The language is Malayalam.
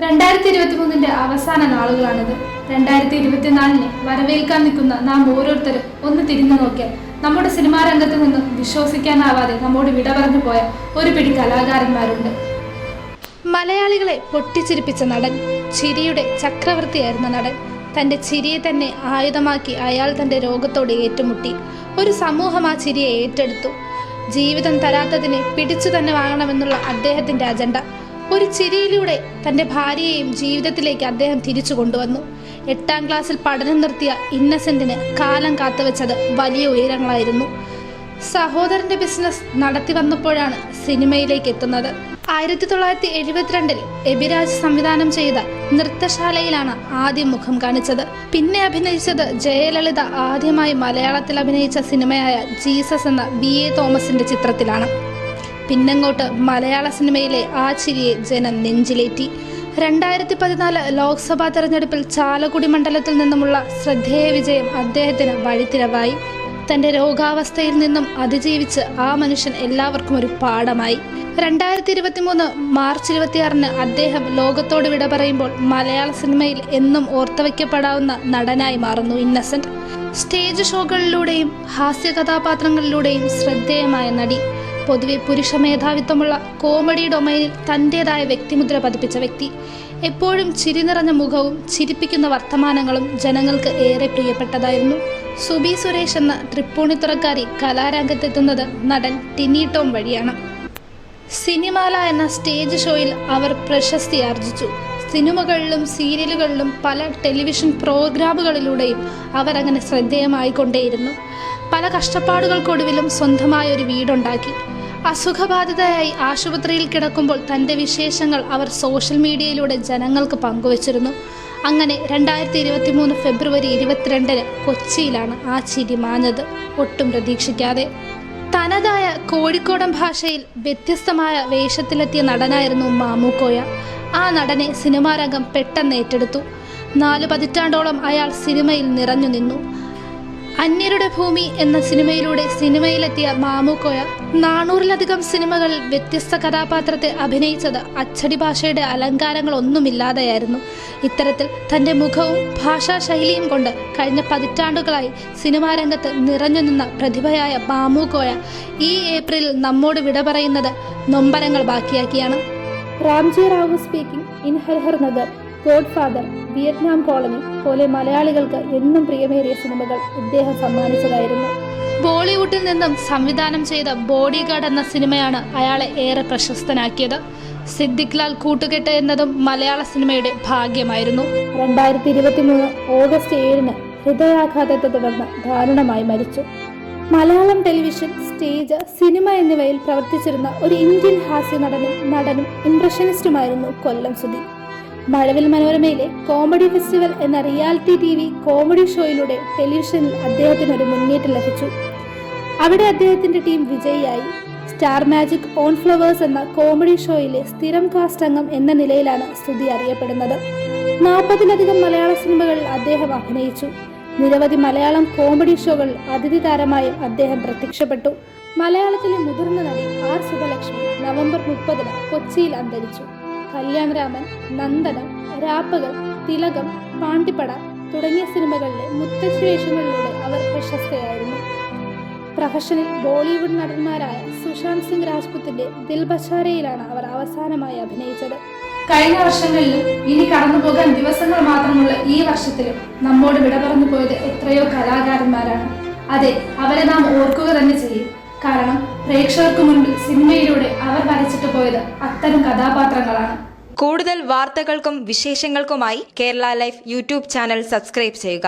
രണ്ടായിരത്തി ഇരുപത്തി മൂന്നിന്റെ അവസാന നാളുകളാണിത്. രണ്ടായിരത്തി ഇരുപത്തിനാലിനെ വരവേൽക്കാൻ നിൽക്കുന്ന നാം ഓരോരുത്തരും ഒന്ന് തിരിഞ്ഞു നോക്കിയാൽ നമ്മുടെ സിനിമാ രംഗത്ത് നിന്നും വിശ്വസിക്കാനാവാതെ നമ്മോട് വിട പറഞ്ഞു പോയ ഒരു പിടി കലാകാരന്മാരുണ്ട്. മലയാളികളെ പൊട്ടിച്ചിരിപ്പിച്ച നടൻ ചിരിയുടെ ചക്രവർത്തിയായിരുന്ന നടൻ തന്റെ ചിരിയെ തന്നെ ആയുധമാക്കി അയാൾ തന്റെ രോഗത്തോട് ഏറ്റുമുട്ടി. ഒരു സമൂഹം ആ ചിരിയെ ഏറ്റെടുത്തു. ജീവിതം തരാത്തതിനെ പിടിച്ചു തന്നെ വാങ്ങണമെന്നുള്ള അദ്ദേഹത്തിന്റെ അജണ്ട. ഒരു ചിരിയിലൂടെ തന്റെ ഭാര്യയെയും ജീവിതത്തിലേക്ക് അദ്ദേഹം തിരിച്ചു കൊണ്ടുവന്നു. എട്ടാം ക്ലാസ്സിൽ പഠനം നിർത്തിയ ഇന്നസെന്റിന് കാലം കാത്തുവെച്ചത് വലിയ ഉയരങ്ങളായിരുന്നു. സഹോദരന്റെ ബിസിനസ് നടത്തി വന്നപ്പോഴാണ് സിനിമയിലേക്ക് എത്തുന്നത്. ആയിരത്തി തൊള്ളായിരത്തി എഴുപത്തിരണ്ടിൽ എബിരാജ് സംവിധാനം ചെയ്ത നൃത്തശാലയിലാണ് ആദ്യം മുഖം കാണിച്ചത്. പിന്നെ അഭിനയിച്ചത് ജയലളിത ആദ്യമായി മലയാളത്തിൽ അഭിനയിച്ച സിനിമയായ ജീസസ് എന്ന ബി എ തോമസിന്റെ ചിത്രത്തിലാണ്. പിന്നങ്ങോട്ട് മലയാള സിനിമയിലെ ആ ചിരിയെ ജനം നെഞ്ചിലേറ്റി. രണ്ടായിരത്തി പതിനാല് ലോക്സഭാ തെരഞ്ഞെടുപ്പിൽ ചാലക്കുടി മണ്ഡലത്തിൽ നിന്നുമുള്ള ശ്രദ്ധേയ വിജയം അദ്ദേഹത്തിന് വഴിത്തിരവായി. തന്റെ രോഗാവസ്ഥയിൽ നിന്നും അതിജീവിച്ച് ആ മനുഷ്യൻ എല്ലാവർക്കും ഒരു പാഠമായി. രണ്ടായിരത്തി ഇരുപത്തി മൂന്ന് മാർച്ച് ഇരുപത്തിയാറിന് അദ്ദേഹം ലോകത്തോട് വിട പറയുമ്പോൾ മലയാള സിനിമയിൽ എന്നും ഓർത്തുവയ്ക്കപ്പെടാവുന്ന നടനായി മാറുന്നു ഇന്നസെന്റ്. സ്റ്റേജ് ഷോകളിലൂടെയും ഹാസ്യ കഥാപാത്രങ്ങളിലൂടെയും ശ്രദ്ധേയമായ നടി. പൊതുവെ പുരുഷ മേധാവിത്വമുള്ള കോമഡി ഡൊമൈനിൽ തന്റെതായ വ്യക്തിമുദ്ര പതിപ്പിച്ച വ്യക്തി. എപ്പോഴും ചിരി നിറഞ്ഞ മുഖവും ചിരിപ്പിക്കുന്ന വർത്തമാനങ്ങളും ജനങ്ങൾക്ക് ഏറെ പ്രിയപ്പെട്ടതായിരുന്നു. സുബി സുരേഷ് എന്ന തൃപ്പൂണിത്തുറക്കാരി കലാരംഗത്തെത്തുന്നത് നടൻ ടിനി ടോം വഴിയാണ്. സിനിമാല എന്ന സ്റ്റേജ് ഷോയിൽ അവർ പ്രശസ്തി ആർജിച്ചു. സിനിമകളിലും സീരിയലുകളിലും പല ടെലിവിഷൻ പ്രോഗ്രാമുകളിലൂടെയും അവരങ്ങനെ ശ്രദ്ധേയമായിക്കൊണ്ടേയിരുന്നു. പല കഷ്ടപ്പാടുകൾക്കൊടുവിലും സ്വന്തമായ ഒരു വീടുണ്ടാക്കി. അസുഖബാധിതയായി ആശുപത്രിയിൽ കിടക്കുമ്പോൾ തന്റെ വിശേഷങ്ങൾ അവർ സോഷ്യൽ മീഡിയയിലൂടെ ജനങ്ങൾക്ക് പങ്കുവച്ചിരുന്നു. അങ്ങനെ രണ്ടായിരത്തി ഇരുപത്തി മൂന്ന് ഫെബ്രുവരി ഇരുപത്തിരണ്ടിന് കൊച്ചിയിലാണ് ആ ചിരി മാഞ്ഞത്. ഒട്ടും പ്രതീക്ഷിക്കാതെ. തനതായ കോഴിക്കോടൻ ഭാഷയിൽ വ്യത്യസ്തമായ വേഷത്തിലെത്തിയ നടനായിരുന്നു മാമുക്കോയ ആ നടനെ സിനിമാരംഗം പെട്ടെന്ന് ഏറ്റെടുത്തു. നാല് പതിറ്റാണ്ടോളം അയാൾ സിനിമയിൽ നിറഞ്ഞു നിന്നു. അന്യരുടെ ഭൂമി എന്ന സിനിമയിലൂടെ സിനിമയിലെത്തിയ മാമുക്കോയ നാനൂറിലധികം സിനിമകളിൽ വ്യത്യസ്ത കഥാപാത്രത്തെ അഭിനയിച്ചത് അച്ചടി ഭാഷയുടെ അലങ്കാരങ്ങളൊന്നുമില്ലാതെയായിരുന്നു. ഇത്തരത്തിൽ തന്റെ മുഖവും ഭാഷാ ശൈലിയും കൊണ്ട് കഴിഞ്ഞ പതിറ്റാണ്ടുകളായി സിനിമാ രംഗത്ത് നിറഞ്ഞു നിന്ന പ്രതിഭയായ മാമുക്കോയ ഈ ഏപ്രിലിൽ നമ്മോട് വിട പറയുന്നത് നൊമ്പരങ്ങൾ ബാക്കിയാക്കിയാണ്. Ramji Rao speaking in Harihar Nagar Godfather Vietnam colony പോലെ മലയാളികൾക്ക് എന്നും പ്രിയമേറിയ സിനിമകൾ ഇദ്ദേഹം സമ്മാനിച്ചതായിരുന്നു. ബോളിവുഡിൽ നിന്നും സംവിധാനം ചെയ്ത ബോഡി ഗാർഡ് എന്ന സിനിമയാണ് അയാളെ ഏറെ പ്രശസ്തനാക്കിയത്. സിദ്ദിഖ് ലാൽ കൂട്ടുകെട്ട് എന്നതും മലയാള സിനിമയുടെ ഭാഗ്യമായിരുന്നു. രണ്ടായിരത്തി ഇരുപത്തി മൂന്ന് ഓഗസ്റ്റ് ഏഴിന് ഹൃദയാഘാതത്തെ തുടർന്ന് ദാരുണമായി മരിച്ചു. മലയാളം ടെലിവിഷൻ സ്റ്റേജ് സിനിമ എന്നിവയിൽ പ്രവർത്തിച്ചിരുന്ന ഒരു ഇന്ത്യൻ ഹാസ്യ നടനും നടനും ഇംപ്രഷനിസ്റ്റുമായിരുന്നു കൊല്ലം സുധി മഴവിൽ മനോരമയിലെ കോമഡി ഫെസ്റ്റിവൽ എന്ന റിയാലിറ്റി ടി വി കോമഡി ഷോയിലൂടെ ടെലിവിഷനിൽ അദ്ദേഹത്തിന് ഒരു മുന്നേറ്റം ലഭിച്ചു. അവിടെ അദ്ദേഹത്തിന്റെ ടീം വിജയിയായി. സ്റ്റാർ മാജിക് ഓൺ ഫ്ലവേഴ്സ് എന്ന കോമഡി ഷോയിലെ സ്ഥിരം കാസ്റ്റ് അംഗം എന്ന നിലയിലാണ് സ്തുതി അറിയപ്പെടുന്നത്. നാൽപ്പതിലധികം മലയാള സിനിമകളിൽ അദ്ദേഹം അഭിനയിച്ചു. നിരവധി മലയാളം കോമഡി ഷോകൾ അതിഥി താരമായും അദ്ദേഹം പ്രത്യക്ഷപ്പെട്ടു. മലയാളത്തിലെ മുതിർന്ന നടി ആർ സുബലക്ഷ്മി നവംബർ മുപ്പതിന് കൊച്ചിയിൽ അന്തരിച്ചു. കല്യാണരാമൻ നന്ദനം രാപ്പകൽ തിലകം പാണ്ടിപ്പട തുടങ്ങിയ സിനിമകളിലെ മുത്തശ്ശി വേഷങ്ങളിലൂടെ അവർ പ്രശസ്തയായിരുന്നു. പ്രൊഫഷണൽ ബോളിവുഡ് നടന്മാരായ സുശാന്ത് സിംഗ് രാജ്പുത്തിന്റെ ദിൽ ബച്ചാരയിലാണ് അവർ അവസാനമായി അഭിനയിച്ചത്. കഴിഞ്ഞ വർഷങ്ങളിലും ഇനി കടന്നുപോകാൻ ദിവസങ്ങൾ മാത്രമുള്ള ഈ വർഷത്തിലും നമ്മോട് വിട പറഞ്ഞു പോയത് എത്രയോ കലാകാരന്മാരാണ്. അതെ അവരെ നാം ഓർക്കുക തന്നെ ചെയ്യും. കാരണം പ്രേക്ഷകർക്ക് മുൻപിൽ സിനിമയിലൂടെ അവർ പോയത് അത്തരം കഥാപാത്രങ്ങളാണ്. കൂടുതൽ വാർത്തകൾക്കും വിശേഷങ്ങൾക്കുമായി Kerala life YouTube channel subscribe ചെയ്യുക.